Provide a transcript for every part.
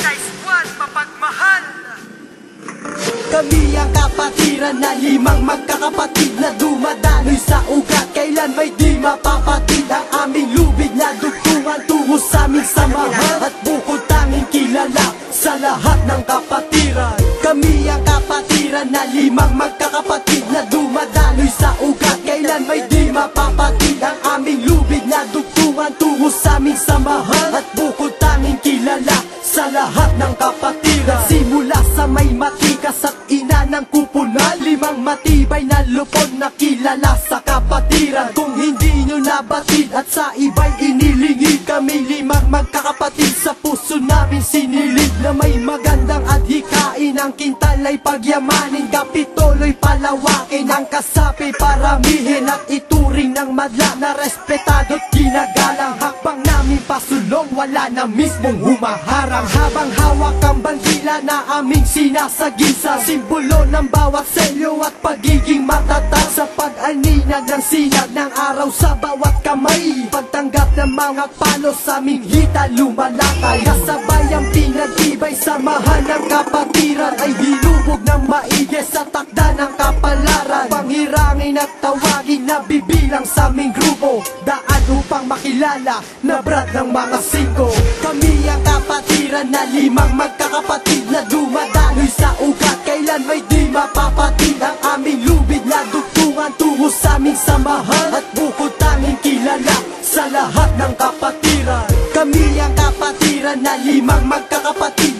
Kay Squad mapagmahal. Kami ang kapatiran na limang magkakapatid na dumadaloy sa ugat. Kailan may di mapapatid Kami limang magkakapatid sa puso namin. Sinilid Na may magandang adhikain. Ang kintal ay pagyamanin. Kapitolo'y palawakin Ang kasapi paramihin At ituring ng madla na respetado't ginagalang pasulong Wala na mismong humaharang. Habang hawak ang bandila na aming sinasagisa Simbolo ng bawat selyo at pagiging matatag Sa pag-aninag ng sinag ng araw sa bawat kamay. Pagtanggap ng mga palo sa aming hita lumalakay Kasabay ang pinagtibay samahan ng kapatiran. Ay hinubog ng maigi sa takda ng kapalaran. Panghirangin at tawagin na bibilang sa aming grupo. Daan upang makilala na brad ng mga singko Kami ang kapatiran na limang magkakapatid na dumadaloy sa ugat. Kailan may di mapapatid ang aming lubid na dugtungan tungo sa aming samahan At bukod tanging kilala sa lahat ng kapatiran. Kami ang kapatiran na limang magkakapatid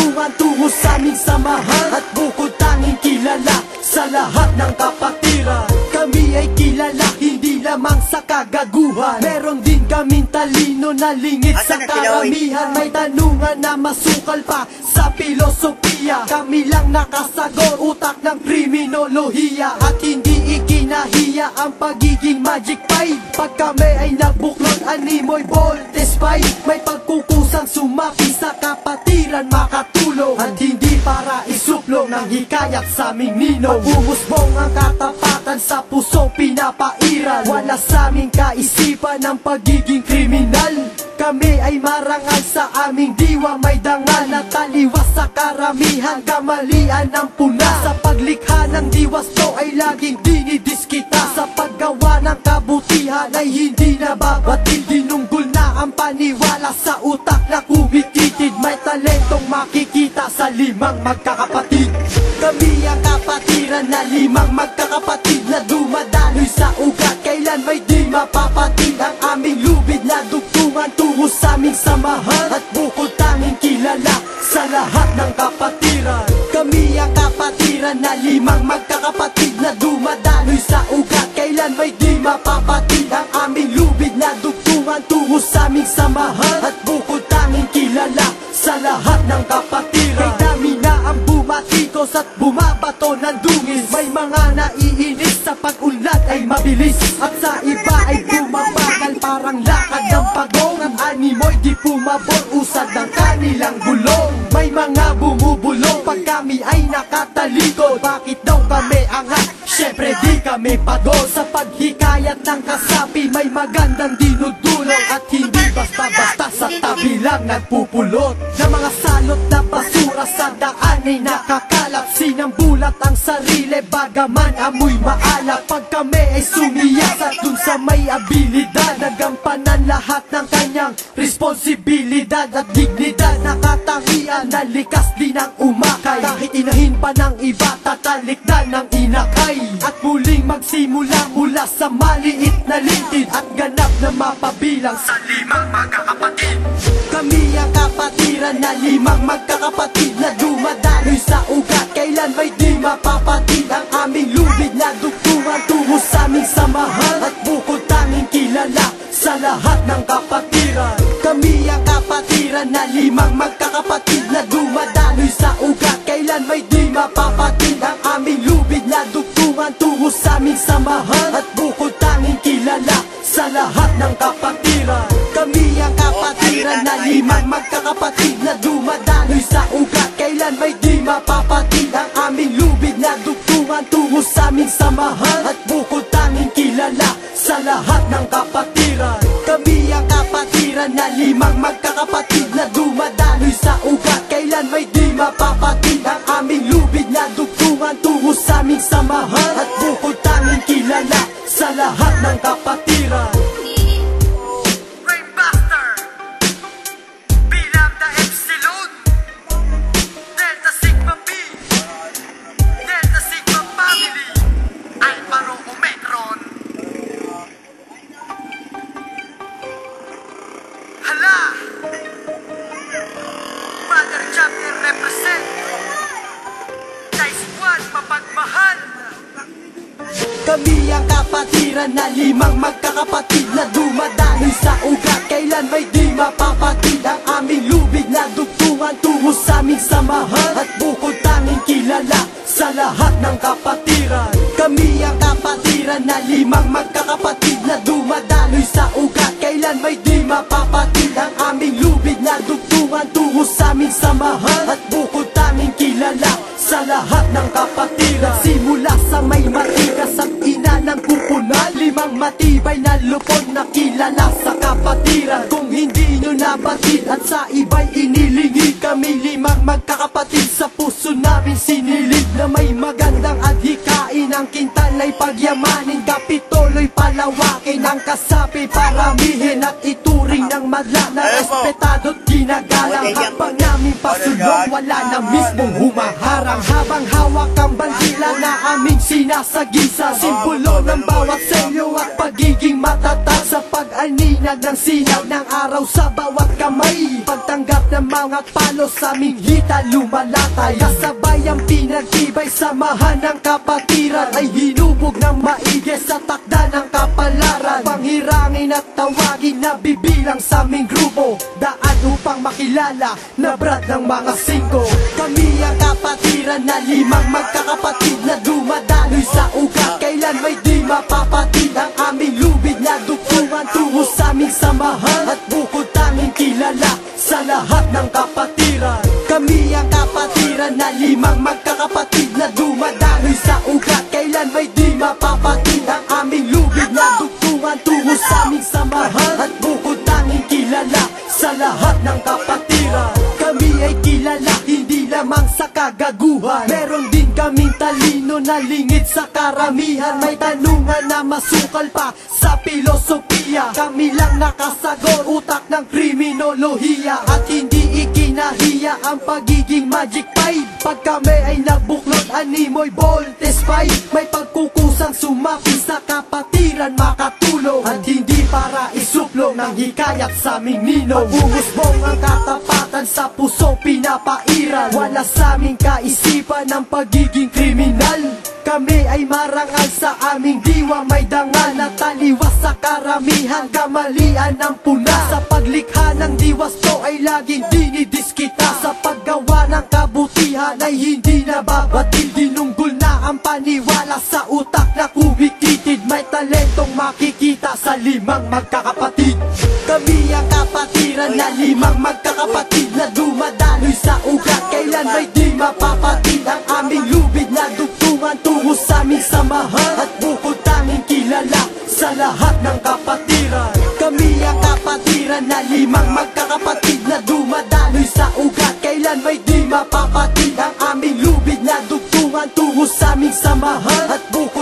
na dugtungan tungo sa aming samahan At bukod tanging kilala sa lahat ng kapatiran. Kami ay kilala hindi lamang sa kagaguhan. Meron din kaming talino na lingit sa karamihan. May tanungan na masukal pa sa filosofiya Kami lang nakasagot utak ng kriminolohiya. At hindi ikinahiya ang pagiging magic five Pag kami ay nabuklod animoy voltes five May pagkukusang sumapi sa kapatiran makatulong. At hindi para isuplong ng hikayat sa aming ninong. Pagbumusbong ang katapatan sa puso pinapairal. Wala sa aming kaisipan ang pagiging kriminal Kami ay marangal sa aming diwa May dangal na taliwas sa karamihan. Kamalian ng puna. Sa paglikha ng diwas to ay laging dinidiskita. Sa paggawa ng kabutihan ay hindi nababatid Dinunggol na ang paniwala sa utak na kumititid. May talentong makikita sa limang magkakapatid. Kami ang kapatiran na limang magkakapatid Na dumadaloy sa ugat. Kailan may di mapapatid ang sa aming samahan At bukod tanging kilala sa lahat ng kapatiran. Kami ang kapatiran na limang magkakapatid Na dumadaloy sa ugat. Kailan may di mapapatid ang aming lubid na dugtungan Tungo sa aming samahan At bukod tanging kilala sa lahat ng kapatiran. Kay dami na ang bumatikos at bumabato ng dungis. May mga naiinis sa pag-unlad ay mabilis At sa iba ay bumabagal. Parang lakad ng pagong Ang animoy di pumabor usad ng kanilang gulong. May mga bumubulong. Pag kami ay nakatalikod Bakit daw kami angat? Syempre di kami pagod Sa paghikayat ng kasapi may magandang dinudulong. At hindi basta-basta sa tabi lang nagpupulot. Na mga salot na basura sa daan ay nakakalap. Sinambulat ang sarili bagaman amoy maalap. Pag kami ay sumiyasat dun sa may abilidad Nagampanan lahat responsibilidad at dignidad. Nakatangian na likas din ang umakay. Kahit inahin pa ng iba tatalikdan ng inakay. At muling magsimula mula sa maliit na lintid At ganap na mapabilang sa limang magkakapatid. Kami ang kapatiran na limang magkakapatid Na dumadaloy sa ugat. Kailan may di mapapatid ang aming lubid na dugtungan Tungo sa aming samahan. At bukod tanging kilala sa lahat limang magkakapatid Na dumadaloy sa ugat. Kailan may di mapapatid ang aming lubid na dugtungan Tungo sa aming samahan. At bukod tanging kilala sa lahat ng kapatiran. Kami ang kapatiran na limang magkakapatid Na dumadaloy sa ugat. Kailan may di mapapatid ang aming lubid na dugtungan Tungo sa aming samahan. At bukod Mother Chapter represent. Dice One mapagmahal. Kami ang kapatiran na limang magkakapatid na dumadaloy sa ugat. Kailan may di mapapatid ang aming lubid na dugtungan Tungo sa aming samahan. At bukod tanging kilala sa lahat ng kapatiran. Kami ang kapatiran na limang magkakapatid na dumadaloy lahat ng kapatiran Simula sa may matigas at ina ng kupunan Limang matibay na lupon na kilala sa kapatiran. Kung hindi nyo nabatid at sa iba'y inilingid Kami limang magkakapatid sa puso namin sinilid Na may magandang adhikain. Ang kintal ay pagyamanin Kapitolo'y palawakin. Ang kasapi paramihin At ituring ng madla na respetado't ginagalang. Habang namin pasulong Wala na mismong humaharang aming sinasagisa Simbolo ng bawat selyo at pagiging matatag Sa pag-aninag ng sinag ng araw sa bawat kamay. Pagtanggap ng mga palos sa aming hita lumalatay. Kasabay ang pinagtibay samahan ng kapatiran. Ay hinubog ng maigi sa takda ng kapalaran. Panghirangin at tawagin na bibilang sa aming grupo. Daan upang makilala na brad ng mga singko. Kami ang kapatiran na limang magkakapatid na dumadaloy sa ugat Kailan may di mapapatid ang aming lubid na dugtungan Tungo sa aming samahan at bukod tanging kilala sa lahat ng kapatiran. Kami ang kapatiran na limang magkakapatid na dumadaloy sa ugat. Kailan may di mapapatid ang aming lubid na dugtungan Tungo sa aming samahan at bukod tanging kilala sa lahat ng kapatiran. Kami ay kilala hindi lamang sa kagaguhan talino na lingid sa karamihan May tanungan na masukal pa sa filosofiya Kami lang nakasagot utak ng kriminolohiya. At hindi ikinahiya ang pagiging magic five. Pag kami ay nabuklot animoy voltes five May pagkukusang sumapi sa kapatiran makatulong. At hindi para isuplong ng hikayat sa aming ninong. Pag-uusbong ang katapatan sa puso pinapairal. Wala sa aming kaisipan ng pagiging kriminal kami ay marangal sa aming diwa May dangal na taliwas sa karamihan. Kamalian ng puna. Sa paglikha ng diwas to ay laging dinidiskita Sa paggawa ng kabutihan ay hindi nababatil. Dinunggol na ang paniwala sa utak na kumikitid May talentong makikita sa limang magkakapatid aming samahan at bukod tanging kilala sa lahat ng kapatiran. Kami ang kapatiran na limang magkakapatid na dumadaloy sa ugat. Kailan may di mapapatid ang aming lubid na dugtungan Tungo sa aming samahan at bukod